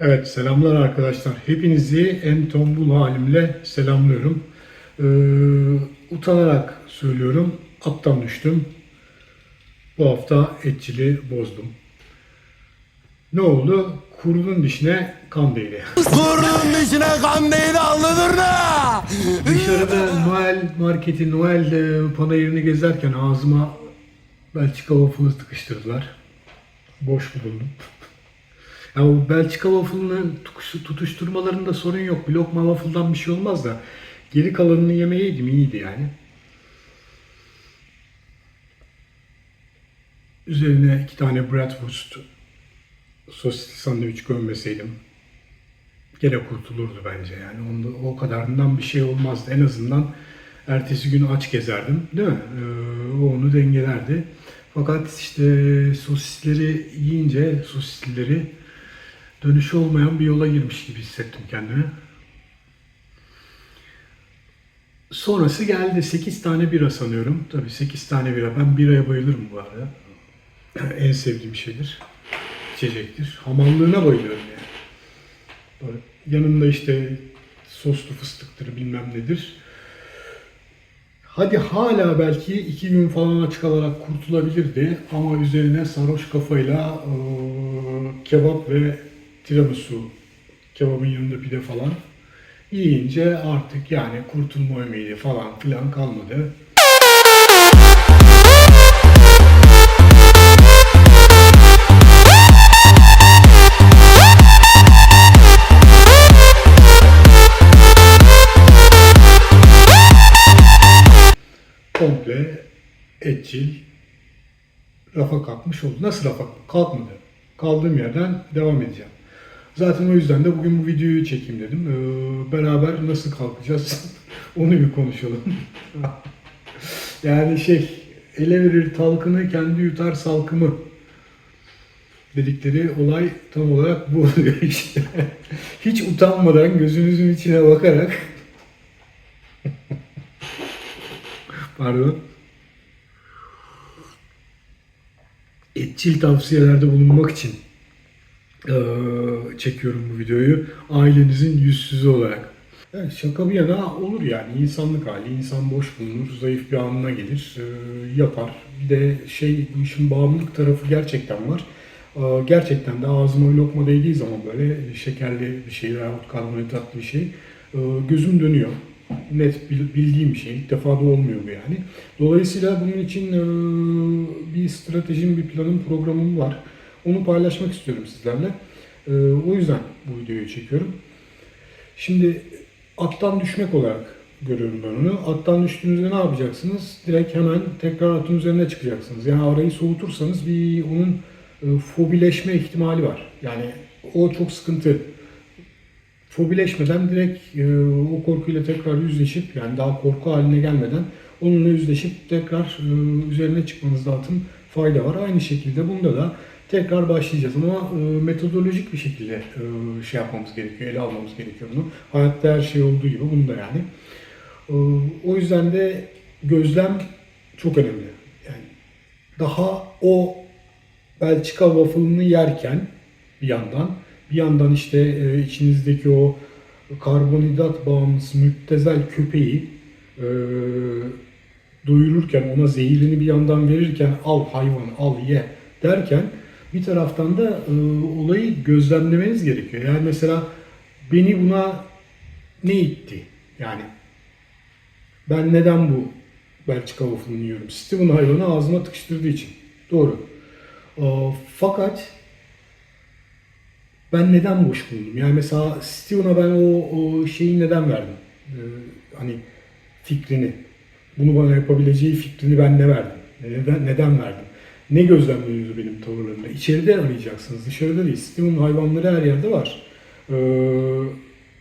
Evet selamlar arkadaşlar. Hepinizi en tombul halimle selamlıyorum. Ee, utanarak söylüyorum. Attan düştüm. Bu hafta etçili bozdum. Ne oldu? Kurdun dişine kan değdi. Kurdun dişine kan değdi alınır ne? Dışarıda Noel marketi, Noel e, panayırını gezerken ağzıma Belçika waffle'ı tıkıştırdılar. Boş buldum. Ya o Belçika waffle'ını tukuş- tutuşturmalarında sorun yok. Bir lokma waffle'dan bir şey olmaz da geri kalanını yemeyeydim iyiydi yani. Üzerine iki tane bratwurst sosisli sandviç gömmeseydim gene kurtulurdu bence yani. Onda, o kadarından bir şey olmazdı. En azından ertesi gün aç gezerdim değil mi? Ee, o onu dengelerdi. Fakat işte sosisleri yiyince sosislileri dönüşü olmayan bir yola girmiş gibi hissettim kendimi. Sonrası geldi. 8 tane bira sanıyorum. Tabii 8 tane bira. Ben biraya bayılırım bu arada. en sevdiğim şeydir. İçecektir. Hamallığına bayılıyorum yani. Böyle yanında işte soslu fıstıktır bilmem nedir. Hadi hala belki iki gün falan açık alarak kurtulabilirdi ama üzerine sarhoş kafayla eee, kebap ve tiramisu kebabın yanında pide falan yiyince artık yani kurtulma ümidi falan filan kalmadı. komple etçil rafa kalkmış oldu. Nasıl rafa kalkmadı? Kaldığım yerden devam edeceğim. Zaten o yüzden de bugün bu videoyu çekeyim dedim. Ee, beraber nasıl kalkacağız onu bir konuşalım. yani şey ele verir talkını kendi yutar salkımı dedikleri olay tam olarak bu oluyor işte. Hiç utanmadan gözünüzün içine bakarak Pardon. Etçil tavsiyelerde bulunmak için çekiyorum bu videoyu. Ailenizin yüzsüzü olarak. Evet, şaka bir yana olur yani insanlık hali. İnsan boş bulunur, zayıf bir anına gelir, eee, yapar. Bir de şey bu işin bağımlılık tarafı gerçekten var. Eee, gerçekten de ağzıma lokma değdiği zaman böyle şekerli bir şey veyahut karbonhidratlı bir şey eee, gözüm dönüyor net bil- bildiğim bir şey. İlk defa da olmuyor bu yani. Dolayısıyla bunun için e, bir stratejim, bir planım, programım var. Onu paylaşmak istiyorum sizlerle. E, o yüzden bu videoyu çekiyorum. Şimdi attan düşmek olarak görüyorum ben onu. Attan düştüğünüzde ne yapacaksınız? Direkt hemen tekrar atın üzerine çıkacaksınız. Yani arayı soğutursanız bir onun e, fobileşme ihtimali var. Yani o çok sıkıntı fobileşmeden direkt e, o korkuyla tekrar yüzleşip yani daha korku haline gelmeden onunla yüzleşip tekrar e, üzerine çıkmanızda atın fayda var. Aynı şekilde bunda da tekrar başlayacağız ama e, metodolojik bir şekilde e, şey yapmamız gerekiyor, ele almamız gerekiyor bunu. Hayatta her şey olduğu gibi bunda yani. E, o yüzden de gözlem çok önemli. Yani daha o Belçika waffle'ını yerken bir yandan bir yandan işte e, içinizdeki o karbonhidrat bağımlısı müptezel köpeği e, doyururken ona zehirini bir yandan verirken al hayvan al ye derken bir taraftan da e, olayı gözlemlemeniz gerekiyor. Yani mesela beni buna ne itti? Yani ben neden bu Belçika waffle'ını yiyorum? Steven hayvanı ağzıma tıkıştırdığı için. Doğru. E, fakat ben neden boş buldum? Yani mesela Steven'a ben o, o şeyi neden verdim? Ee, hani fikrini. Bunu bana yapabileceği fikrini ben ne verdim? Neden, neden verdim? Ne gözlemliyorsunuz benim tavırlarımda? İçeride arayacaksınız, dışarıda değil. Steven hayvanları her yerde var. Ee,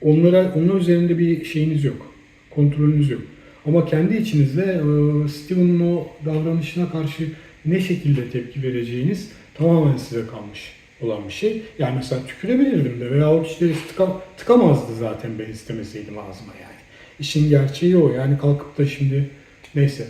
onlara, onlar üzerinde bir şeyiniz yok. Kontrolünüz yok. Ama kendi içinizde e, Steven'ın o davranışına karşı ne şekilde tepki vereceğiniz tamamen size kalmış olan bir şey. Yani mesela tükürebilirdim de veya işte tıka, tıkamazdı zaten ben istemeseydim ağzıma yani. İşin gerçeği o yani kalkıp da şimdi neyse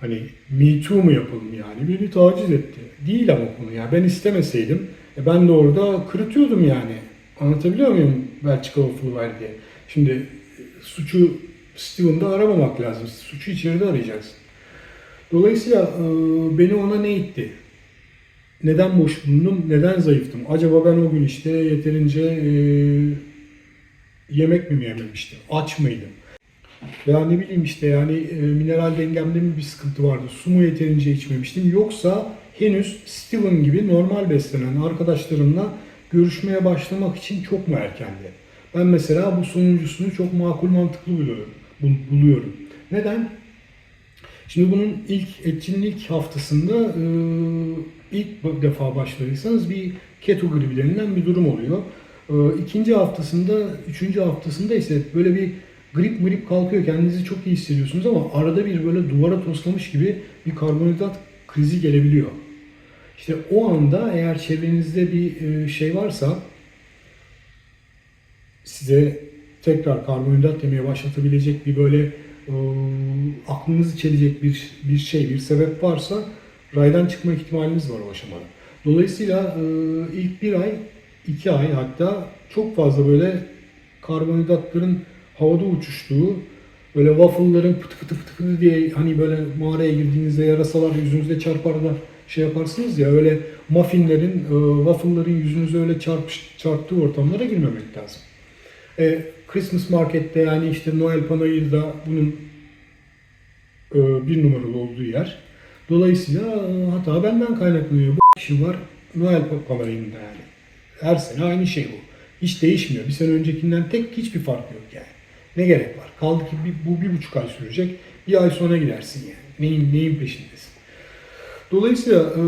hani me too mu yapalım yani beni taciz etti. Değil ama konu ya ben istemeseydim E ben de orada kırıtıyordum yani. Anlatabiliyor muyum Belçika waffle var diye. Şimdi e, suçu Steven'da aramamak lazım. Suçu içeride arayacaksın. Dolayısıyla e, beni ona ne itti? Neden boş bulundum? Neden zayıftım? Acaba ben o gün işte yeterince e, yemek mi yememiştim? Aç mıydım? Veya ne bileyim işte yani e, mineral dengemde mi bir sıkıntı vardı? Su mu yeterince içmemiştim? Yoksa henüz Steven gibi normal beslenen arkadaşlarımla görüşmeye başlamak için çok mu erkendi? Ben mesela bu sonuncusunu çok makul mantıklı buluyorum. bul- buluyorum. Neden? Şimdi bunun ilk etçinin ilk haftasında e, ilk defa başladıysanız bir keto gribi denilen bir durum oluyor. E, ikinci haftasında, üçüncü haftasında ise böyle bir grip grip kalkıyor. Kendinizi çok iyi hissediyorsunuz ama arada bir böyle duvara toslamış gibi bir karbonhidrat krizi gelebiliyor. İşte o anda eğer çevrenizde bir e, şey varsa size tekrar karbonhidrat yemeye başlatabilecek bir böyle e, aklınızı çelecek bir bir şey, bir sebep varsa raydan çıkma ihtimaliniz var o aşamada. Dolayısıyla e, ilk bir ay, iki ay hatta çok fazla böyle karbonhidratların havada uçuştuğu, böyle waffle'ların pıtı pıtı pıtı pıtı diye hani böyle mağaraya girdiğinizde yarasalar yüzünüzde çarpar da şey yaparsınız ya öyle muffinlerin, e, waffle'ların yüzünüze öyle çarpış, çarptığı ortamlara girmemek lazım. E, Christmas markette yani işte Noel Panayır'da bunun e, bir numaralı olduğu yer. Dolayısıyla e, hata benden kaynaklanıyor. Bu işim var Noel Panayır'ında yani. Her sene aynı şey bu. Hiç değişmiyor. Bir sene öncekinden tek hiçbir fark yok yani. Ne gerek var? Kaldı ki bir, bu bir buçuk ay sürecek. Bir ay sonra gidersin yani. Neyin, neyin peşindesin? Dolayısıyla e,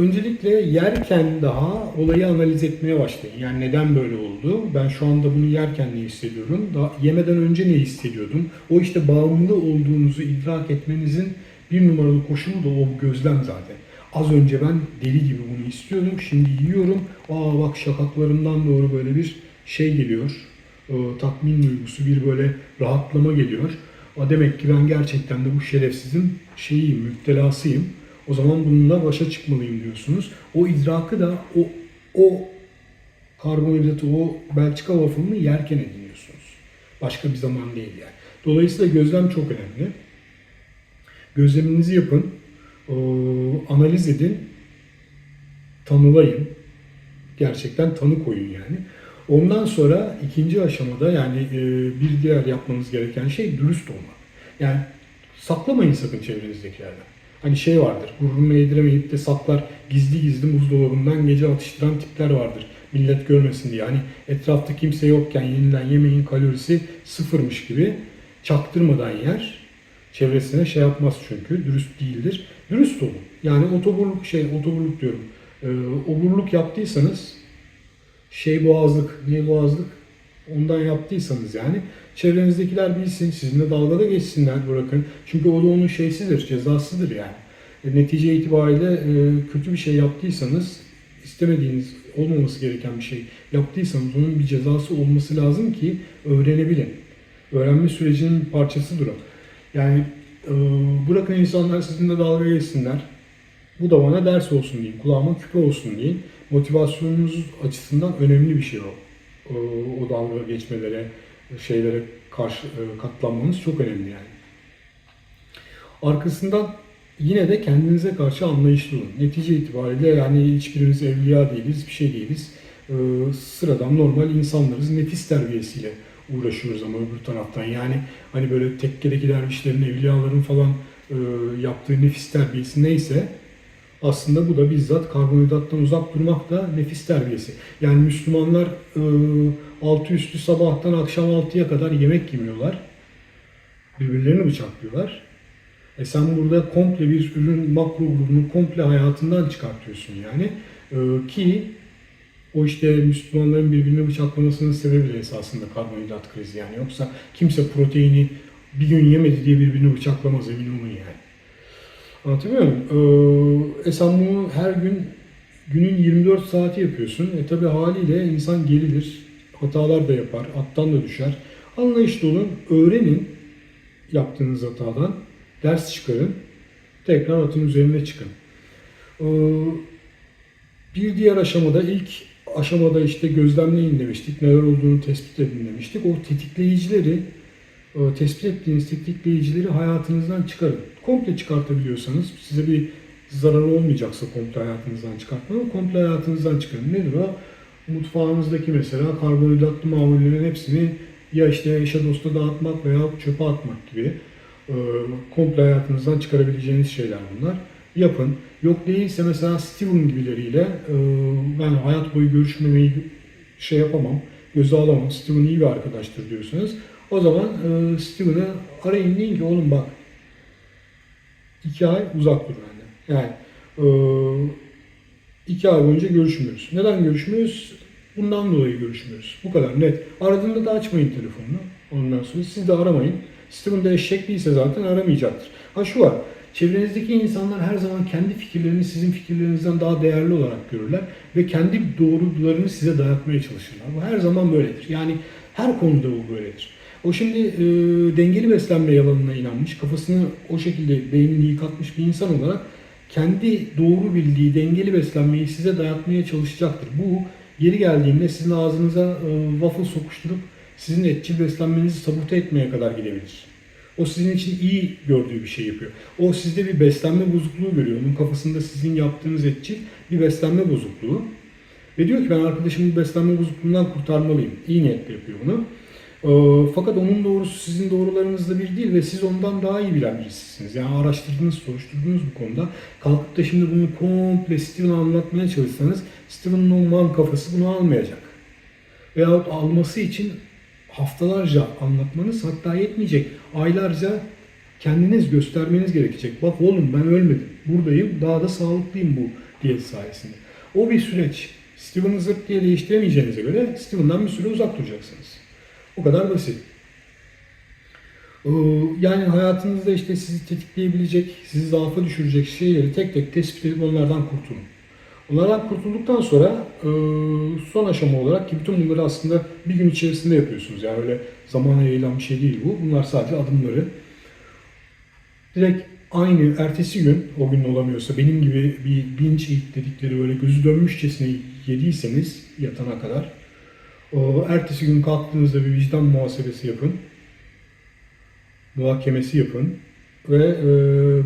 öncelikle yerken daha olayı analiz etmeye başlayın. Yani neden böyle oldu? Ben şu anda bunu yerken ne hissediyorum? Daha yemeden önce ne hissediyordum? O işte bağımlı olduğunuzu idrak etmenizin bir numaralı koşulu da o gözlem zaten. Az önce ben deli gibi bunu istiyordum. Şimdi yiyorum. Aa bak şakaklarımdan doğru böyle bir şey geliyor. E, tatmin duygusu, bir böyle rahatlama geliyor. A demek ki ben gerçekten de bu şerefsizin şeyiyim, müptelasıyım. O zaman bununla başa çıkmalıyım diyorsunuz. O idrakı da o o karbonhidratı, o Belçika waffle'ını yerken ediniyorsunuz. Başka bir zaman değil yani. Dolayısıyla gözlem çok önemli. Gözleminizi yapın, o, analiz edin, tanılayın. Gerçekten tanı koyun yani. Ondan sonra ikinci aşamada yani e, bir diğer yapmanız gereken şey dürüst olmak. Yani saklamayın sakın çevrenizdekilerden. Hani şey vardır, gururunu yediremeyip de saklar gizli gizli buzdolabından gece atıştıran tipler vardır. Millet görmesin diye. Hani etrafta kimse yokken yenilen yemeğin kalorisi sıfırmış gibi çaktırmadan yer. Çevresine şey yapmaz çünkü, dürüst değildir. Dürüst olun. Yani otoburluk şey, otoburluk diyorum. Ee, oburluk yaptıysanız şey boğazlık, ne boğazlık ondan yaptıysanız yani çevrenizdekiler bilsin, sizinle dalgada geçsinler bırakın. Çünkü o da onun şeysidir, cezasıdır yani. E, netice itibariyle e, kötü bir şey yaptıysanız, istemediğiniz, olmaması gereken bir şey yaptıysanız onun bir cezası olması lazım ki öğrenebilin. Öğrenme sürecinin bir parçasıdır o. Yani e, bırakın insanlar sizinle dalga geçsinler. Bu da bana ders olsun diyeyim, kulağıma küpe olsun diyeyim. Motivasyonunuz açısından önemli bir şey o. O, o geçmelere, şeylere karşı e, katlanmanız çok önemli yani. Arkasından yine de kendinize karşı anlayışlı olun. Netice itibariyle yani hiçbirimiz evliya değiliz, bir şey değiliz. Ee, sıradan normal insanlarız. Nefis terbiyesiyle uğraşıyoruz ama öbür taraftan. Yani hani böyle tekkedeki dervişlerin, evliyaların falan e, yaptığı nefis terbiyesi neyse aslında bu da bizzat karbonhidrattan uzak durmak da nefis terbiyesi. Yani Müslümanlar e, altı üstü sabahtan akşam 6'ya kadar yemek yemiyorlar. Birbirlerini bıçaklıyorlar. E sen burada komple bir ürün makro grubunu komple hayatından çıkartıyorsun yani. E, ki o işte Müslümanların birbirini bıçaklamasının sebebi de esasında karbonhidrat krizi yani. Yoksa kimse proteini bir gün yemedi diye birbirini bıçaklamaz emin olun yani. Anlatabiliyor muyum? Ee, sen bunu her gün günün 24 saati yapıyorsun. E tabi haliyle insan gerilir. Hatalar da yapar. Attan da düşer. Anlayışlı olun. Öğrenin yaptığınız hatadan. Ders çıkarın. Tekrar atın üzerine çıkın. Ee, Bir diğer aşamada ilk aşamada işte gözlemleyin demiştik. Neler olduğunu tespit edin demiştik. O tetikleyicileri tespit ettiğiniz tetikleyicileri hayatınızdan çıkarın. Komple çıkartabiliyorsanız size bir zararı olmayacaksa komple hayatınızdan çıkartmanın komple hayatınızdan çıkarın. Nedir o? Mutfağınızdaki mesela karbonhidratlı mamullerin hepsini ya işte eşe dosta dağıtmak veya çöpe atmak gibi e, komple hayatınızdan çıkarabileceğiniz şeyler bunlar. Yapın. Yok değilse mesela Steven gibileriyle e, ben hayat boyu görüşmemeyi şey yapamam, göze alamam. Steven iyi bir arkadaştır diyorsanız o zaman e, Steven'ı arayın deyin ki oğlum bak iki ay uzak dur benden. Yani e, iki ay boyunca görüşmüyoruz. Neden görüşmüyoruz? Bundan dolayı görüşmüyoruz. Bu kadar net. Aradığında da açmayın telefonunu. Ondan sonra siz de aramayın. Steven de eşek değilse zaten aramayacaktır. Ha şu var. Çevrenizdeki insanlar her zaman kendi fikirlerini sizin fikirlerinizden daha değerli olarak görürler ve kendi doğrularını size dayatmaya çalışırlar. Bu her zaman böyledir. Yani her konuda bu böyledir. O şimdi e, dengeli beslenme yalanına inanmış, kafasını o şekilde beynini yıkatmış bir insan olarak kendi doğru bildiği dengeli beslenmeyi size dayatmaya çalışacaktır. Bu yeri geldiğinde sizin ağzınıza e, waffle sokuşturup sizin etçil beslenmenizi sabote etmeye kadar gidebilir. O sizin için iyi gördüğü bir şey yapıyor. O sizde bir beslenme bozukluğu görüyor. Onun kafasında sizin yaptığınız etçil bir beslenme bozukluğu. Ve diyor ki ben arkadaşımı bu beslenme bozukluğundan kurtarmalıyım. İyi niyetle yapıyor bunu. Ee, fakat onun doğrusu sizin doğrularınızla bir değil ve siz ondan daha iyi bilen birisisiniz. Yani araştırdınız, soruşturdunuz bu konuda. Kalkıp da şimdi bunu komple Steven'a anlatmaya çalışsanız Steven'ın o man kafası bunu almayacak. Veyahut alması için haftalarca anlatmanız hatta yetmeyecek. Aylarca kendiniz göstermeniz gerekecek. Bak oğlum ben ölmedim. Buradayım. Daha da sağlıklıyım bu diyet sayesinde. O bir süreç. Steven'ı zırt diye değiştiremeyeceğinize göre Steven'dan bir süre uzak duracaksınız. O kadar basit. Ee, Yani hayatınızda işte sizi tetikleyebilecek, sizi zaafa düşürecek şeyleri tek tek tespit edip onlardan kurtulun. Onlardan kurtulduktan sonra e, son aşama olarak ki bütün bunları aslında bir gün içerisinde yapıyorsunuz. Yani öyle zamana yayılan bir şey değil bu. Bunlar sadece adımları. Direkt aynı ertesi gün o gün olamıyorsa benim gibi bir binge eat dedikleri böyle gözü dönmüşçesine yediyseniz yatana kadar o ertesi gün kalktığınızda bir vicdan muhasebesi yapın. Muhakemesi yapın. Ve e,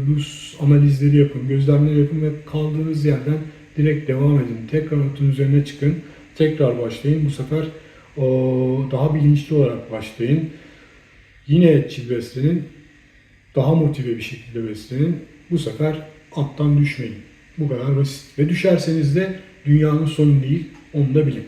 bu analizleri yapın, gözlemleri yapın ve kaldığınız yerden direkt devam edin. Tekrar notun üzerine çıkın. Tekrar başlayın. Bu sefer o, daha bilinçli olarak başlayın. Yine etçil beslenin. Daha motive bir şekilde beslenin. Bu sefer attan düşmeyin. Bu kadar basit. Ve düşerseniz de dünyanın sonu değil. Onu da bilin.